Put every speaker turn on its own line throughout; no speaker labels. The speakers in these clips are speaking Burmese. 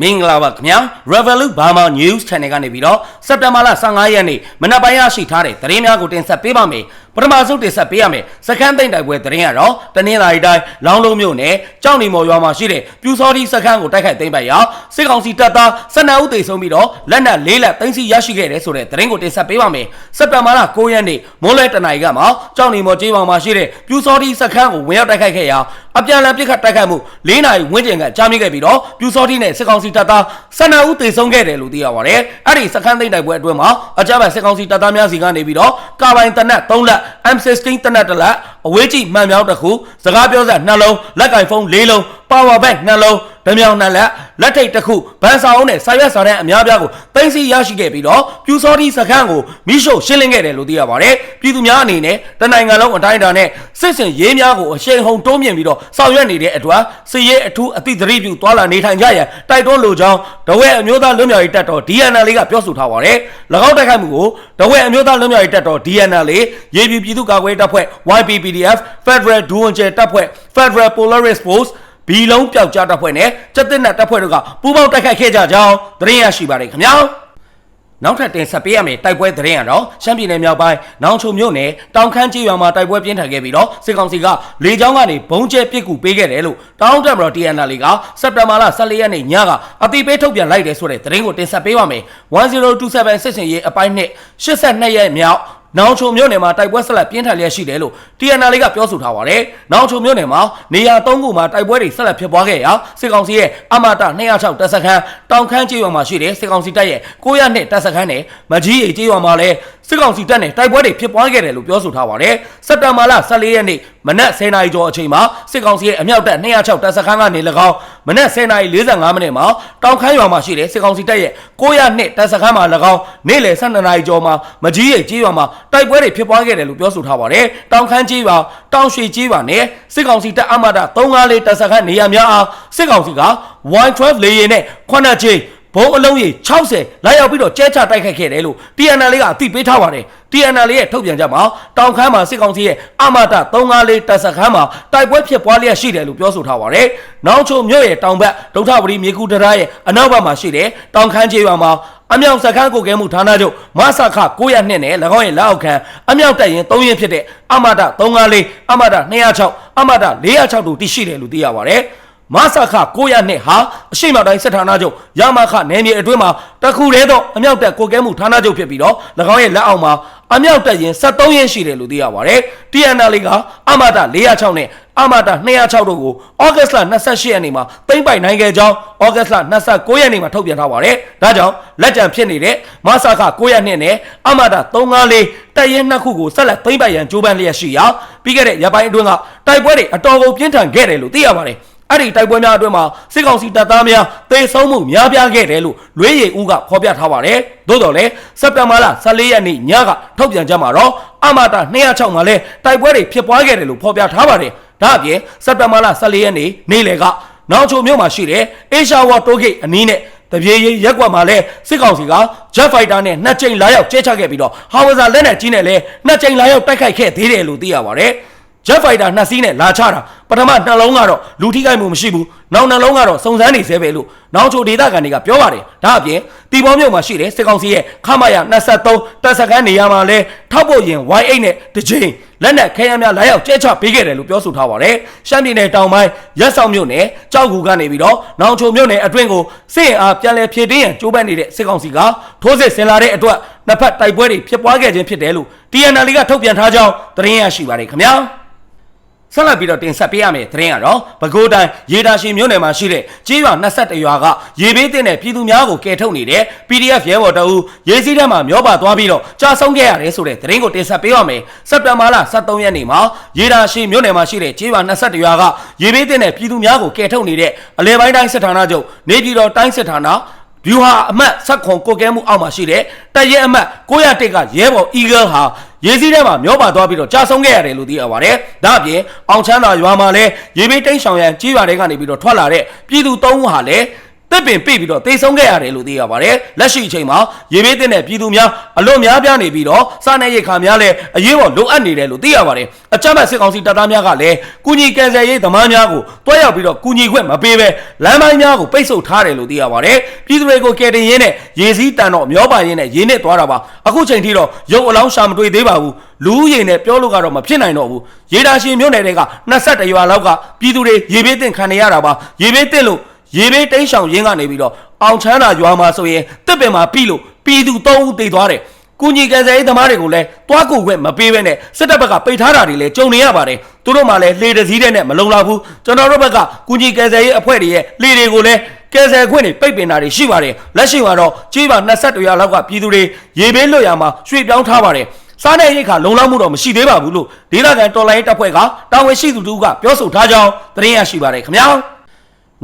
မင်္ဂလာပါခင်ဗျာ Revolut Burma News Channel ကနေပြီးတော့စက်တင်ဘာလ15ရက်နေ့မနက်ပိုင်းရရှိထားတဲ့သတင်းများကိုတင်ဆက်ပေးပါမယ် ပထမဆုံးတင်ဆက်ပေးရမယ်စခန်းသိမ့်တိုက်ပွဲသတင်းကတော့တနင်္လာရီတိုင်းလောင်းလုံးမြို့နယ်ကြောက်နေမော်ရွာမှာရှိတဲ့ပြူစောတိစခန်းကိုတိုက်ခိုက်သိမ်းပိုက်ရာစစ်ကောင်စီတပ်သား12ဦးသေဆုံးပြီးတော့လက်နက်၄လက်သိမ်းဆီးရရှိခဲ့တယ်ဆိုတဲ့သတင်းကိုတင်ဆက်ပေးပါမယ်စက်တင်ဘာလ9ရက်နေ့မိုးလဲတနင်္လာရီကမှာကြောက်နေမော်ကျေးရွာမှာရှိတဲ့ပြူစောတိစခန်းကိုဝင်ရောက်တိုက်ခိုက်ခဲ့ရာအပြန်အလှန်ပစ်ခတ်တိုက်ခိုက်မှု၄နာရီဝန်းကျင်ကကြာမြင့်ခဲ့ပြီးတော့ပြူစောတိနဲ့စစ်ကောင်စီတပ်သား12ဦးသေဆုံးခဲ့တယ်လို့သိရပါတယ်။အဲ့ဒီစခန်းသိမ်းတိုက်ပွဲအတွင်းမှာအကြမ်းဖက်စစ်ကောင်စီတပ်သားများစီကနေပြီးတော့ကာပိုင်တနက်3လက် M16 တနက်တစ်လက် အဝေးကြီးမှန်မြောင်းတစ်ခုစကားပြောဆက်2လုံးလက်ကင်ဖုန်း4လုံး power bank 2လုံးဓမြောင်နှစ်လက်လက်ထိတ်တစ်ခုဗန်ဆောင်နဲ့စာရွက်စာတမ်းအများပြားကိုတင်စီရရှိခဲ့ပြီးတော့ပြူစောတိစခန်းကိုမိရှို့ရှင်းလင်းခဲ့တယ်လို့သိရပါတယ်။ပြည်သူများအနေနဲ့တနိုင်ငံလုံးအတိုင်းအတာနဲ့စစ်စင်ရေးများကိုအရှိန်ဟုန်တွန်းမြင့်ပြီးတော့ဆောင်ရွက်နေတဲ့အတွက်စစ်ရေးအထူးအသည့်သတိပြုသွာလာနေထိုင်ကြရန်တိုက်တွန်းလိုကြောင်းတဝဲအမျိုးသားလွတ်မြောက်ရေးတပ်တော် DNL ကပြောဆိုထားပါတယ်။၎င်းတိုက်ခိုက်မှုကိုတဝဲအမျိုးသားလွတ်မြောက်ရေးတပ်တော် DNL ရေပြည်ပြည်သူ့ကာကွယ်ရေးတပ်ဖွဲ့ YPPDF Federal ဒူဝန်ကျဲတပ်ဖွဲ့ Federal Polaris Force ဘီလုံးပျောက်ကြားတပ်ဖွဲ့နဲ့စက်တင်နတ်တပ်ဖွဲ့တို့ကပူးပေါင်းတိုက်ခိုက်ခဲ့ကြကြောင်းသတင်းရရှိပါတယ်ခင်ဗျာနောက်ထပ်တင်ဆက်ပေးရမယ့်တိုက်ပွဲသတင်းကတော့ရှမ်းပြည်နယ်မြောက်ပိုင်းနောင်ချုံမြို့နယ်တောင်ခမ်းကျေးရွာမှာတိုက်ပွဲပြင်းထန်ခဲ့ပြီးတော့စစ်ကောင်စီကလေကြောင်းကနေဘုံကျဲပစ်ကူပေးခဲ့တယ်လို့တောင်တက်မတော် TNL ကစက်တင်ဘာလ14ရက်နေ့ညကအတိပေးထုတ်ပြန်လိုက်တယ်ဆိုတဲ့သတင်းကိုတင်ဆက်ပေးပါမယ်1027စစ်စင်ရေးအပိုင်းနှစ်82ရက်မြောက် နောင်ချုံမြို့နယ်မှာတိုက်ပွဲဆက်လက်ပြင်းထန်လျက်ရှိတယ်လို့ TNL ကပြောဆိုထားပါတယ်။နောင်ချုံမြို့နယ်မှာနေရာ၃ခုမှာတိုက်ပွဲတွေဆက်လက်ဖြစ်ပွားခဲ့ရာစစ်ကောင်စီရဲ့အမတာ206တပ်စခန်းတောင်ခမ်းကျေးရွာမှာရှိတဲ့စစ်ကောင်စီတပ်ရဲ့902တပ်စခန်းနဲ့မကြီးရီကျေးရွာမှာလည်း စစ်ကောင်စီတပ်နဲ့တိုက်ပွဲတွေဖြစ်ပွားခဲ့တယ်လို့ပြောဆိုထားပါတယ်။စက်တဘာလ14ရက်နေ့မနက်10:00နာရီကျော်အချိန်မှာစစ်ကောင်စီရဲ့အမြောက်တပ်206တပ်စခန်းကနေ၎င်းမနက်10:45မိနစ်မှာတောင်ခမ်းရွာမှာရှိတဲ့စစ်ကောင်စီတပ်ရဲ့902တပ်စခန်းမှာ၎င်းနေ့လယ်12:00နာရီကျော်မှာမကြီးရီကျေးရွာမှာတိုက်ပွဲတွေဖြစ်ပွားခဲ့တယ်လို့ပြောဆိုထားပါတယ်။တောင်ခမ်းကျေးရွာတောင်ရွှေကျေးရွာနဲ့စစ်ကောင်စီတပ်အမတာ354တပ်စခန်းနေရာများအားစစ်ကောင်စီက Y12 လေယာဉ်နဲ့9ချိန် ဘုံအလုံးကြီး60လာရောက်ပြီးတော့ကျဲချတိုက်ခိုက်ခဲ့တယ်လို့ TNL ကအသိပေးထားပါတယ် TNL ရဲ့ထုတ်ပြန်ချက်မှာတောင်ခမ်းမှာစစ်ကောင်စီရဲ့အမတာ354တပ်စခန်းမှာတိုက်ပွဲဖြစ်ပွားလျက်ရှိတယ်လို့ပြောဆိုထားပါတယ်။နောင်ချုံမြို့ရဲ့တောင်ဘက်ဒုထဝရီမြေကူတရရဲ့အနောက်ဘက်မှာရှိတဲ့တောင်ခမ်းကျေးရွာမှာအမြောက်စခန်းကိုကဲမှုဌာနချုပ်မဆခ900နှစ်နဲ့၎င်းရဲ့လက်အောက်ခံအမြောက်တပ်ရင်3ရင်ဖြစ်တဲ့အမတာ354အမတာ206အမတာ406တို့တည်ရှိတယ်လို့သိရပါတယ်။ မဆခ900နှစ်ဟာအရှိမတိုင်းစစ်ဌာနချုပ်ရမခနယ်မြေအတွင်းမှာတခုတည်းသောအမြောက်တပ်ကိုကဲမှုဌာနချုပ်ဖြစ်ပြီးတော့၎င်းရဲ့လက်အောက်မှာအမြောက်တပ်ရင်73ရင်းရှိတယ်လို့သိရပါတယ်။ TNL ကအမတာ406နဲ့အမတာ206တို့ကိုဩဂတ်လ28ရက်နေ့မှာသိမ့်ပိုင်နိုင်ခဲ့ကြောင်းဩဂတ်လ29ရက်နေ့မှာထုတ်ပြန်ထားပါတယ်။ဒါကြောင့်လက်ကျန်ဖြစ်နေတဲ့မဆခ900နှစ်နဲ့အမတာ354တပ်ရင်နှစ်ခုကိုဆက်လက်သိမ့်ပိုင်ရန်ကြိုးပမ်းလျက်ရှိရာပြီးခဲ့တဲ့ရပိုင်းအတွင်းကတိုက်ပွဲတွေအတော်ကိုပြင်းထန်ခဲ့တယ်လို့သိရပါတယ်။ အဲ့ဒီတိုက်ပွဲများအတွင်းမှာစစ်ကောင်စီတပ်သားများသေဆုံးမှုများပြားခဲ့တယ်လို့လွေးရည်ဦးကဖော်ပြထားပါတယ်။သို့တော်လည်းစက်တင်ဘာလ14ရက်နေ့ညကထုတ်ပြန်ကြမှာတော့အမတာ206မှာလည်းတိုက်ပွဲတွေဖြစ်ပွားခဲ့တယ်လို့ဖော်ပြထားပါတယ်။ဒါအပြင်စက်တင်ဘာလ14ရက်နေ့နေ့လယ်ကနောင်ချိုမြို့မှာရှိတဲ့အေရှာဝါတိုးဂိတ်အနီးနဲ့တပြေးရက်ကွက်မှာလဲစစ်ကောင်စီက Jet Fighter နဲ့နှစ်ကြိမ်လာရောက်ကျဲချခဲ့ပြီးတော့ဟာဝဇာလက်နက်ကြီးနဲ့လဲနှစ်ကြိမ်လာရောက်တိုက်ခိုက်ခဲ့သေးတယ်လို့သိရပါတယ်။ Jet Fighter နှစ်စီးနဲ့လာချတာ ပထမနှလုံးကတော့လူထိခိုက်မှုမရှိဘူးနောက်နှလုံးကတော့စုံစမ်းနေသေးပဲလို့နောက်ချိုဒေတာကန်တွေကပြောပါတယ်ဒါအပြင်တီဘောမြို့မှာရှိတဲ့စစ်ကောင်စီရဲ့ခမရ23တပ်စခန်းနေရာမှာလဲထောက်ဖို့ရင် Y8 နဲ့တစ်ချိန်လက်နက်ခဲယမ်းများလာရောက်ကျဲချပေးခဲ့တယ်လို့ပြောဆိုထားပါတယ်ရှမ်းပြည်နယ်တောင်ပိုင်းရက်ဆောင်မြို့နယ်ကြောက်ကူကနေပြီးတော့နောင်ချိုမြို့နယ်အတွင်းကိုစစ်ရင်အားပြန်လည်ဖြည့်တင်းရန်ကြိုးပမ်းနေတဲ့စစ်ကောင်စီကထိုးစစ်ဆင်လာတဲ့အတွက်နှစ်ဖက်တိုက်ပွဲတွေဖြစ်ပွားခဲ့ခြင်းဖြစ်တယ်လို့ TNL ကထုတ်ပြန်ထားကြောင်းသတင်းရရှိပါတယ်ခင်ဗျာ ဆက်လက်ပြီးတော့တင်ဆက်ပေးရမယ့်သတင်းကတော့ပဲခူးတိုင်းရေတာရှိမြို့နယ်မှာရှိတဲ့ကြေးရွာ21ရွာကရေဘေးတင်တဲ့ပြည်သူများကိုကယ်ထုတ်နေတဲ့ PDF ရဲဘော်တအူရေစည်းထဲမှာမျောပါသွားပြီးတော့ကြာဆုံးခဲ့ရတယ်ဆိုတဲ့သတင်းကိုတင်ဆက်ပေးရမယ်စက်တင်ဘာလ23ရက်နေ့မှာရေတာရှိမြို့နယ်မှာရှိတဲ့ကြေးရွာ21ရွာကရေဘေးတင်တဲ့ပြည်သူများကိုကယ်ထုတ်နေတဲ့အလဲပိုင်းတိုင်းစစ်ဌာနချုပ်နေပြည်တော်တိုင်းစစ်ဌာနဗျူဟာအမတ်ဆက်ခွန်ကိုကဲမှုအောက်မှာရှိတဲ့တရဲအမတ်901ကရဲဘော် Eagle ဟာ ရေစီးထဲမှာမျောပါသွားပြီးတော့ကြာဆုံးခဲ့ရတယ်လို့သိရပါတယ်။ဒါအပြင်အောင်ချမ်းသာရွာမှာလည်းရေဘေးတိန့်ဆောင်ရန်ကြီးရွာတွေကနေပြီးတော့ထွက်လာတဲ့ပြည်သူ၃ဦးဟာလည်း တပ်ပင်ပြစ်ပြီးတော့တေဆုံးခဲ့ရတယ်လို့သိရပါတယ်လက်ရှိအချိန်မှာရေဘေးတင်တဲ့ပြည်သူများအလွန်များပြားနေပြီးတော့စားနေရိတ်ခါများလည်းအရေးပေါ်လိုအပ်နေတယ်လို့သိရပါတယ်အကြမ်းဖက်စစ်ကောင်စီတပ်သားများကလည်းကုညီကယ်ဆယ်ရေးသမားများကိုတွားရောက်ပြီးတော့ကုညီခွင့်မပေးဘဲလမ်းပိုင်းများကိုပိတ်ဆို့ထားတယ်လို့သိရပါတယ်ပြည်သူတွေကိုကယ်တင်ရင်းနဲ့ရေစည်းတန်တော့မျောပါရင်းနဲ့ရေနဲ့သွားတာပါအခုချိန်ထိတော့ရုပ်အလောင်းရှာမတွေ့သေးပါဘူးလူဦးရေနဲ့ပြောလို့ကတော့မဖြစ်နိုင်တော့ဘူးရေဒါရှင်မြို့နယ်တွေက21ရွာလောက်ကပြည်သူတွေရေဘေးတင်ခံနေရတာပါရေဘေးတင်လို့ ရေဘေးတိန့်ဆောင်ရင်းကနေပြီးတော့အောင်ချမ်းသာရွာမှာဆိုရင်တစ်ပင်မှာပြီးလို့ပြည်သူ၃ဦးတေသွားတယ်။ကုညီကယ်ဆယ်ရေးသမားတွေကိုလည်းတွားကူခွင့်မပေးဘဲနဲ့စစ်တပ်ဘက်ကပိတ်ထားတာတွေလည်းကြုံနေရပါတယ်။သူတို့မှလည်းလေတစည်းတဲ့နဲ့မလုံလောက်ဘူး။ကျွန်တော်တို့ဘက်ကကုညီကယ်ဆယ်ရေးအဖွဲ့တွေရဲ့လေတွေကိုလည်းကယ်ဆယ်ခွင့်တွေပိတ်ပင်တာတွေရှိပါတယ်။လက်ရှိမှာတော့ကြီးပါ22ရာလောက်ကပြည်သူတွေရေဘေးလွတ်ရာမှာရွှေ့ပြောင်းထားပါတယ်။စားတဲ့ရိတ်ခါလုံလောက်မှုတော့မရှိသေးပါဘူးလို့ဒေသခံတော်လိုင်းတပ်ဖွဲ့ကတာဝန်ရှိသူတို့ကပြောဆိုထားကြောင်းသတင်းရရှိပါတယ်ခင်ဗျာ။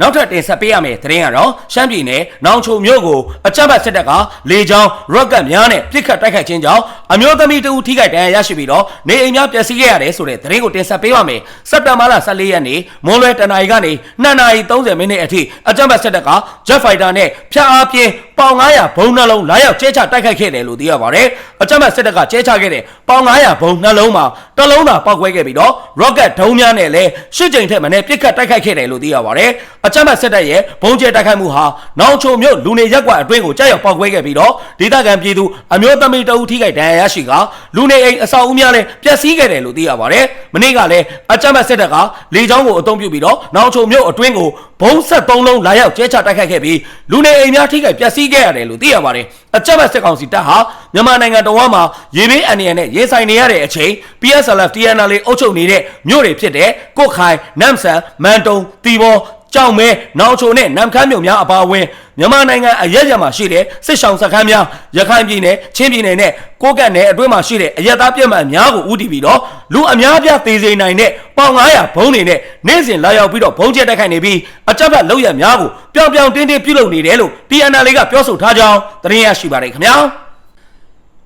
နောက်ထပ်တင်ဆက်ပေးရမယ့်သတင်းကတော့ရှမ်းပြည်နယ်နောင်ချုံမြို့ကိုအကြမ်းဖက်စစ်တပ်ကလေကြောင်းရော့ကတ်များနဲ့ပစ်ခတ်တိုက်ခိုက်ခြင်းကြောင့်အမျိုးသမီးတဦးထိခိုက်ဒဏ်ရာရရှိပြီးတော့နေအိမ်များပျက်စီးခဲ့ရတယ်ဆိုတဲ့သတင်းကိုတင်ဆက်ပေးပါမယ်။စက်တင်ဘာလ14ရက်နေ့မွန်းလွဲတနာရီကနေ2နာရီ30မိနစ်အထိအကြမ်းဖက်စစ်တပ်က Jet Fighter နဲ့ဖျက်အားပြင်းပေါင်900ဘုံနှလုံးလာရောက်ကျဲချတိုက်ခိုက်ခဲ့တယ်လို့သိရပါတယ်။အကြမ်းဖက်စစ်တပ်ကကျဲချခဲ့တဲ့ပေါင်900ဘုံနှလုံးမှာတစ်လုံးသာပောက်ကွဲခဲ့ပြီးတော့ rocket ဒုံးများနဲ့လည်းရှစ်ကြိမ်ထက်မနည်းပစ်ခတ်တိုက်ခိုက်ခဲ့တယ်လို့သိရပါတယ်။အကြမ်းဖက်စစ်တပ်ရဲ့ဘုံကျဲတိုက်ခိုက်မှုဟာနောင်ချုံမြို့လူနေရက်ကွက်အတွင်းကိုကြားရောက်ပောက်ကွဲခဲ့ပြီးတော့ဒေသခံပြည်သူအမျိုးသမီးတဦးထိခိုက်ဒဏ်ရာရရှိကလူနေအိမ်အဆောက်အဦများလည်းပျက်စီးခဲ့တယ်လို့သိရပါတယ်။မနေ့ကလည်းအကြမ်းဖက်စစ်တပ်ကလေကြောင်းကိုအုံပြုပြီးတော့နောင်ချုံမြို့အတွင်းကိုဘုံဆက်သုံးလုံးလာရောက်ကျဲချတိုက်ခိုက်ခဲ့ပြီးလူနေအိမ်များထိခိုက်ပျက်စီးခဲ့ရတယ်လို့သိရပါတယ်။အကြမ်းဖက်စစ်ကောင်စီတပ်ဟာမြန်မာနိုင်ငံတော်ဝမ်းမှာရေဘေးအန္တရာယ်နဲ့ရင်ဆိုင်နေရတဲ့အချိန် PSLF TNL အုပ်ချုပ်နေတဲ့မြို့တွေဖြစ်တဲ့ကုတ်ခိုင်နမ်ဆန်မန်တုံတီဘော ကြောင်မဲနောင်ချိုနဲ့နမ်ခမ်းမြို့များအပါအဝင်မြန်မာနိုင်ငံအရက်ရက်မှာရှိတဲ့စစ်ဆောင်စခန်းများရခိုင်ပြည်နယ်ချင်းပြည်နယ်နဲ့ကိုကတ်နယ်အတွင်းမှာရှိတဲ့အရက်သားပြက်မှန်များကိုဥတီပြီးတော့လူအများပြသေးစိမ်နိုင်တဲ့ပေါင်900ဘုံတွေနဲ့နေ့စဉ်လာရောက်ပြီးတော့ဘုံကျက်တက်ခိုင်နေပြီးအကြက်ဘက်လောက်ရများကိုပြောင်ပြောင်တင်းတင်းပြုတ်လုပ်နေတယ်လို့ TNL ကပြောဆိုထားကြောင်းသတင်းရရှိပါတယ်ခင်ဗျာ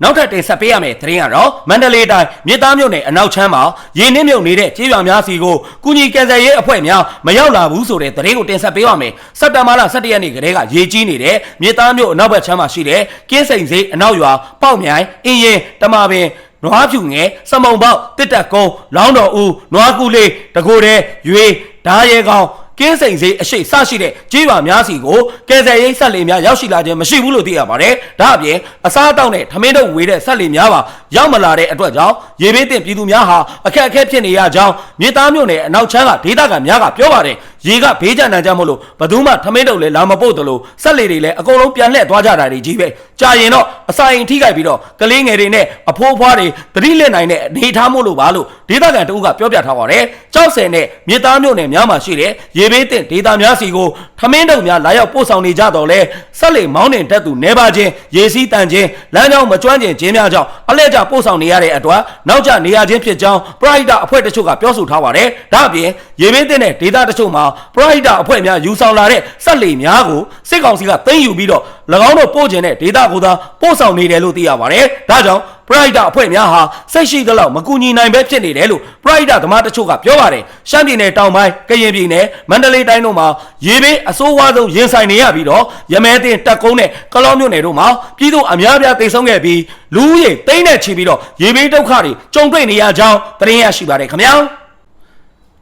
နောက်ထပ်တင်ဆက်ပေးရမယ့်သတင်းကတော့မန္တလေးတိုင်းမြစ်သားမြို့နယ်အနောက်ချမ်းမှာရင်းနှင်းမြုပ်နေတဲ့ကြေးရွာများစီကိုကုညီကယ်ဆယ်ရေးအဖွဲ့များမရောက်လာဘူးဆိုတဲ့သတင်းကိုတင်ဆက်ပေးပါမယ်။စက်တဘာလ17ရက်နေ့ကတည်းကရေကြီးနေတဲ့မြစ်သားမြို့အနောက်ဘက်ချမ်းမှာရှိတဲ့ကင်းစိန်စိတ်အနောက်ရွာပေါက်မြိုင်အင်းရင်တမပင်နွားဖြူငယ်စမုံပေါက်တစ်တက်ကုန်းလောင်းတော်ဦးနွားကူလေးတကိုယ်တဲ့ရွေဓာရဲကောင် ကင်းစိန်စေးအရှိစရှိတဲ့ကြေးပါများစီကိုကယ်ဆယ်ရေးဆက်လေများရောက်ရှိလာခြင်းမရှိဘူးလို့သိရပါတယ်။ဒါအပြင်အစားအသောက်နဲ့ထမင်းတို့ဝေတဲ့ဆက်လေများပါရောက်မလာတဲ့အတွက်ကြောင့်ရေဘေးတင်ပြည်သူများဟာအခက်အခဲဖြစ်နေရကြောင်းမြေသားမြို့နယ်အနောက်ချမ်းကဒေသခံများကပြောပါတယ်။ ရေကဘေးကြံနိုင်ကြမို့လို့ဘယ်သူမှထမင်းတို့လည်းလာမပို့တယ်လို့ဆက်လေတွေလည်းအကုန်လုံးပြန်လှည့်သွားကြတာတွေကြီးပဲ။ကြာရင်တော့အစာအိမ်ထိခိုက်ပြီးတော့ကလေးငယ်တွေနဲ့အဖိုးအဖွားတွေသတိလက်နိုင်တဲ့အနေထားမို့လို့ပါလို့ဒေသခံတဦးကပြောပြထားပါတယ်။ကြောက်စင်နဲ့မြေသားမြို့နယ်များမှာရှိတဲ့ရေဘေးတင်ဒေသများစီကိုထမင်းတုံများလာရောက်ပို့ဆောင်နေကြတော့လဲဆက်လေမောင်းတင်တက်သူနေပါချင်းရေစီးတန်ချင်းလမ်းကြောင်းမကျွမ်းကျင်ခြင်းများကြောင့်အလဲကျပို့ဆောင်နေရတဲ့အတွက်နောက်ကျနေရခြင်းဖြစ်ကြောင်းပရိုက်တာအဖွဲ့တချို့ကပြောဆိုထားပါတယ်။ဒါအပြင်ရေဘေးတင်တဲ့ဒေသတချို့မှာပရိုက်တာအဖွဲ့များယူဆောင်လာတဲ့ဆက်လေများကိုစစ်ကောင်စီကသိမ်းယူပြီးတော့၎င်းတို့ပို့ခြင်းတဲ့ဒေသကိုသာပို့ဆောင်နေတယ်လို့သိရပါတယ်။ဒါကြောင့်ပရိုက်တာအဖွဲ့များဟာစိတ်ရှိသလောက်မကူညီနိုင်ပဲဖြစ်နေတယ်လို့ပရိုက်တာသမားတချို့ကပြောပါတယ်။ရှမ်းပြည်နယ်တောင်ပိုင်းကရင်ပြည်နယ်မန္တလေးတိုင်းတို့မှာရေဘေးအဆိုးဝါးဆုံးရင်ဆိုင်နေရပြီးတော့ရမဲတင်တက်ကုန်းနဲ့ကလောမြို့နယ်တို့မှာပြည်သူအများအပြားတိတ်ဆုံးခဲ့ပြီးလူဦးရေတိမ့်နဲ့ချီပြီးတော့ရေဘေးဒုက္ခတွေကြုံတွေ့နေရကြောင်းသတင်းရရှိပါတယ်ခင်ဗျာ။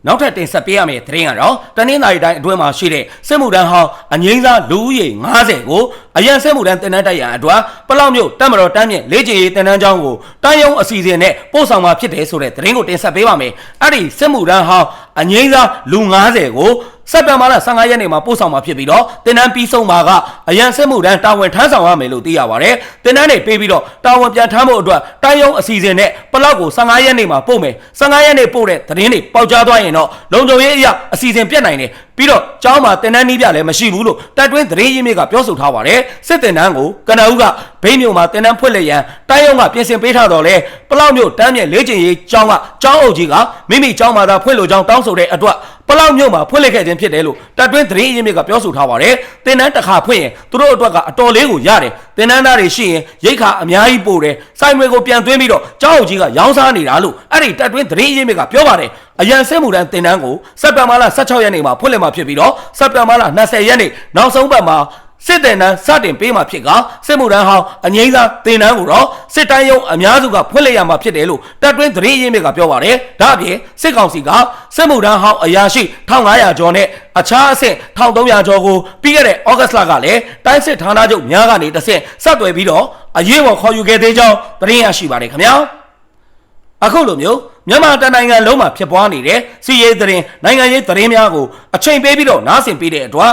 နောက်ထပ်တင်ဆက်ပေးရမယ့်သတင်းကတော့တနင်္သာရီတိုင်းအတွင်းမှာရှိတဲ့စစ်မှုထမ်းဟောင်းအငိမ့်စားလူဦးရေ90ကိုအရန်စစ်မှုထမ်းတင်တန်းတိုက်ရန်အတွက်ပလောက်မြို့တက်မတော်တန်းမြင့်လေ့ကျင့်ရေးတင်တန်းကျောင်းကိုတိုင်းရုံးအစီအစဉ်နဲ့ပို့ဆောင်မှာဖြစ်တယ်ဆိုတဲ့သတင်းကိုတင်ဆက်ပေးပါမယ်။အဲ့ဒီစစ်မှုထမ်းဟောင်း အငိမ့်စားလူ90ကိုစက်တင်ဘာလ15ရက်နေ့မှာပို့ဆောင်မှာဖြစ်ပြီးတော့တင်တန်းပြီးဆုံးမှာကအရန်စစ်မှုထမ်းတာဝန်ထမ်းဆောင်ရမယ်လို့သိရပါတယ်။တင်တန်းတွေပေးပြီးတော့တာဝန်ပြန်ထမ်းဖို့အတွက်တိုင်းရုံးအစီအစဉ်နဲ့ပလောက်ကို15ရက်နေ့မှာပို့မယ်။15ရက်နေ့ပို့တဲ့သတင်းတွေပေါက်ကြားသွားရင်တော့လုံခြုံရေးအရာအစီအစဉ်ပြတ်နိုင်တယ် ပြီးတော့ကျောင်းမှာတင်တန်းနည်းပြလည်းမရှိဘူးလို့တက်တွင်းသတင်းရင်းမြစ်ကပြောဆိုထားပါတယ်စစ်တင်တန်းကိုကနအူးကဘိန်းမြို့မှာတင်တန်းဖွင့်လက်ရန်တိုင်းရုံးကပြင်ဆင်ပေးထားတော့လဲပလောက်မြို့တန်းမြင့်လေ့ကျင့်ရေးကျောင်းကကျောင်းအုပ်ကြီးကမိမိကျောင်းမှာသာဖွင့်လို့ကျောင်းတောင်းဆိုတဲ့အတွက် ပပလောက်မြို့မှာဖွင့်လှစ်ခဲ့ခြင်းဖြစ်တယ်လို့တပ်တွင်းသတင်းရင်းမြစ်ကပြောဆိုထားပါတယ်တင်နန်းတစ်ခါဖွင့်ရင်သူတို့အတွက်ကအတော်လေးကိုရတယ်တင်နန်းသားတွေရှိရင်ရိတ်ခါအများကြီးပို့တယ်စိုင်းမွေကိုပြန်သွင်းပြီးတော့ကျောင်းအုပ်ကြီးကရောင်းစားနေတာလို့အဲ့ဒီတပ်တွင်းသတင်းရင်းမြစ်ကပြောပါတယ်အရန်စစ်မှုတန်းတင်နန်းကိုစက်တင်ဘာလ16ရက်နေ့မှာဖွင့်လှစ်မှာဖြစ်ပြီးတော့စက်တင်ဘာလ20ရက်နေ့နောက်ဆုံးပတ်မှာ စစ်တင်နန်းစတင်ပေးမှာဖြစ်ကစစ်မှုထမ်းဟောင်းအငိမ့်စားတင်နန်းကိုတော့စစ်တိုင်းရုံးအများစုကဖွင့်လှစ်ရမှာဖြစ်တယ်လို့တပ်တွင်းသတင်းရင်းမြစ်ကပြောပါတယ်။ဒါအပြင်စစ်ကောင်စီကစစ်မှုထမ်းဟောင်းအရာရှိ1500ကျော်နဲ့အခြားအဆင့်1300ကျော်ကိုပြီးခဲ့တဲ့ဩဂတ်လကလည်းတိုင်းစစ်ဌာနချုပ်များကနေတဆင့်ဆက်သွယ်ပြီးတော့အရေးပေါ်ခေါ်ယူခဲ့သေးကြောင်းသတင်းရရှိပါတယ်ခင်ဗျာ။အခုလိုမျိုးမြန်မာတိုင်းနိုင်ငံလုံးမှာဖြစ်ပွားနေတဲ့စီးရေးသတင်းနိုင်ငံရေးသတင်းများကိုအချိန်ပေးပြီးတော့နားဆင်ပေးတဲ့အတွက်